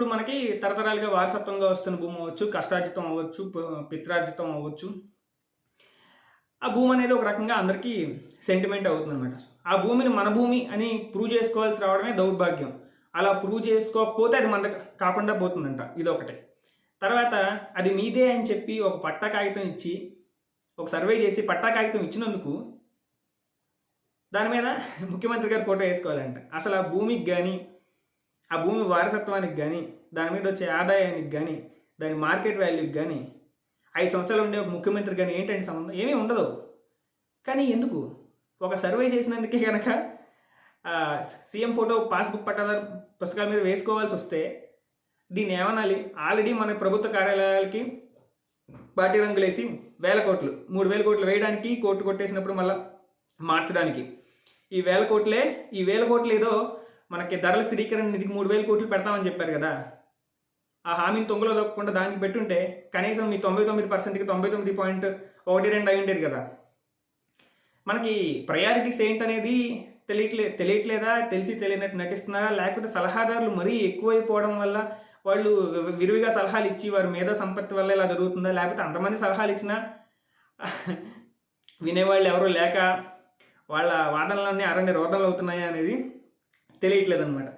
ఇప్పుడు మనకి తరతరాలుగా వారసత్వంగా వస్తున్న భూమి అవ్వచ్చు కష్టార్జితం అవ్వచ్చు పిత్రార్జితం అవ్వచ్చు. ఆ భూమి అనేది ఒక రకంగా అందరికీ సెంటిమెంట్ అవుతుంది అనమాట ఆ భూమిని మన భూమి అని ప్రూవ్ చేసుకోవాల్సి రావడమే దౌర్భాగ్యం. అలా ప్రూవ్ చేసుకోకపోతే అది మన కాకుండా పోతుందంట. ఇదొకటి. తర్వాత అది మీదే అని చెప్పి ఒక పట్టా కాగితం ఇచ్చి ఒక సర్వే చేసి పట్టా కాగితం ఇచ్చినందుకు దాని మీద ముఖ్యమంత్రి గారు ఫోటో వేసుకోవాలంట. అసలు ఆ భూమికి కానీ ఆ భూమి వారసత్వానికి కానీ దాని మీద వచ్చే ఆదాయానికి కానీ దాని మార్కెట్ వాల్యూకి కానీ ఐదు సంవత్సరాలు ఉండే ముఖ్యమంత్రి కానీ ఏంటంటే సంబంధం? ఏమీ ఉండదు. కానీ ఎందుకు? ఒక సర్వే చేసినందుకే కనుక సీఎం ఫోటో పాస్బుక్ పట్టాదారు పుస్తకాల మీద వేసుకోవాల్సి వస్తే దీన్ని ఏమనాలి? ఆల్రెడీ మన ప్రభుత్వ కార్యాలయాలకి పార్టీ రంగులేసి వేల కోట్లు మూడు వేల కోట్లు వేయడానికి కోర్టు కొట్టేసినప్పుడు మళ్ళీ మార్చడానికి. ఈ వేల కోట్లే ఈ వేల కోట్లు ఏదో మనకి ధరల స్థిరీకరణ నిధికి మూడు వేల కోట్లు పెడతామని చెప్పారు కదా. ఆ హామీని తొంగలో దొక్కకుండా దానికి పెట్టుంటే కనీసం మీ తొంభై తొమ్మిది పర్సెంట్కి తొంభై తొమ్మిది పాయింట్ ఒకటి రెండు అయి ఉండేది కదా. మనకి ప్రయారిటీస్ ఏంటనేది తెలియట్లే తెలియట్లేదా? తెలిసి తెలియనట్టు నటిస్తున్నారా? లేకపోతే సలహాదారులు మరీ ఎక్కువైపోవడం వల్ల వాళ్ళు వి- విరివిగా సలహాలు ఇచ్చి వారి మీద సంపత్తి వల్ల ఇలా జరుగుతుందా? లేకపోతే అంతమంది సలహాలు ఇచ్చినా వినేవాళ్ళు ఎవరు లేక వాళ్ళ వాదనలన్నీ అరణ్య రోదనలు అవుతున్నాయా అనేది తెలియట్లేదు అనమాట